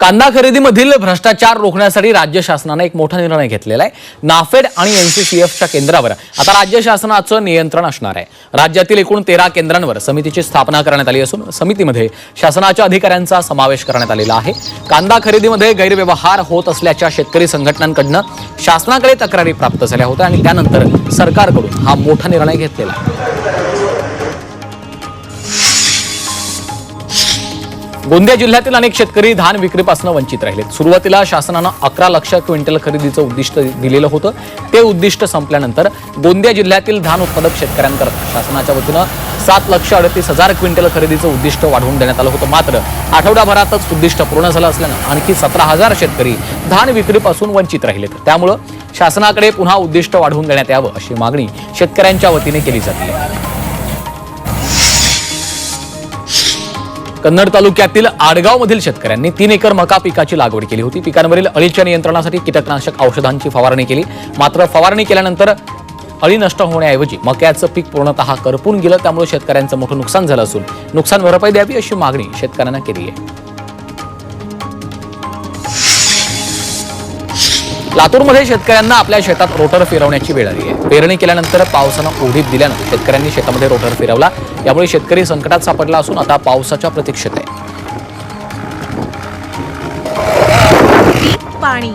कांदा खरेदीमधील भ्रष्टाचार रोखण्यासाठी राज्य शासनाने एक मोठा निर्णय घेतलेला आहे. नाफेड आणि एनसीसीएफच्या केंद्रावर. आता राज्य शासनाचं नियंत्रण असणार आहे. राज्यातील एकूण तेरा केंद्रांवर समितीची स्थापना करण्यात आली असून समितीमध्ये शासनाच्या अधिकाऱ्यांचा समावेश करण्यात आलेला आहे. कांदा खरेदीमध्ये गैरव्यवहार होत असल्याच्या शेतकरी संघटनांकडनं शासनाकडे तक्रारी प्राप्त झाल्या होत्या आणि त्यानंतर सरकारकडून हा मोठा निर्णय घेतलेला आहे. गोंदिया जिल्ह्यातील अनेक शेतकरी धान विक्रीपासून वंचित राहिले सुरुवातीला शासनानं अकरा लक्ष क्विंटल खरेदीचं उद्दिष्ट दिलेलं होतं. ते उद्दिष्ट संपल्यानंतर गोंदिया जिल्ह्यातील धान उत्पादक शेतकऱ्यांकरता शासनाच्या वतीनं सात लक्ष अडतीस हजार क्विंटल खरेदीचं उद्दिष्ट वाढवून देण्यात आलं होतं. मात्र आठवड्याभरातच उद्दिष्ट पूर्ण झालं असल्यानं आणखी सतरा हजार शेतकरी धान विक्रीपासून वंचित राहिलेत. त्यामुळं शासनाकडे पुन्हा उद्दिष्ट वाढवून देण्यात यावं अशी मागणी शेतकऱ्यांच्या वतीने केली जाते. कन्नड तालुक्यातील आडगावमधील शेतकऱ्यांनी तीन एकर मका पिकाची लागवड केली होती. पिकांवरील अळीच्या नियंत्रणासाठी कीटकनाशक औषधांची फवारणी केली. मात्र फवारणी केल्यानंतर अळी नष्ट होण्याऐवजी मक्याचं पीक पूर्णतः करपून गेलं. त्यामुळे शेतकऱ्यांचं मोठं नुकसान झालं असून नुकसान भरपाई द्यावी अशी मागणी शेतकऱ्यांना केली आहे. लातूरमध्ये शेतकऱ्यांना आपल्या शेतात रोटर फिरवण्याची वेळ आली आहे. पेरणी केल्यानंतर पावसानं ओढीत दिल्यानं शेतकऱ्यांनी शेतामध्ये रोटर फिरवला. यामुळे शेतकरी संकटात सापडला असून आता पावसाच्या प्रतीक्षेत आहे. पाणी.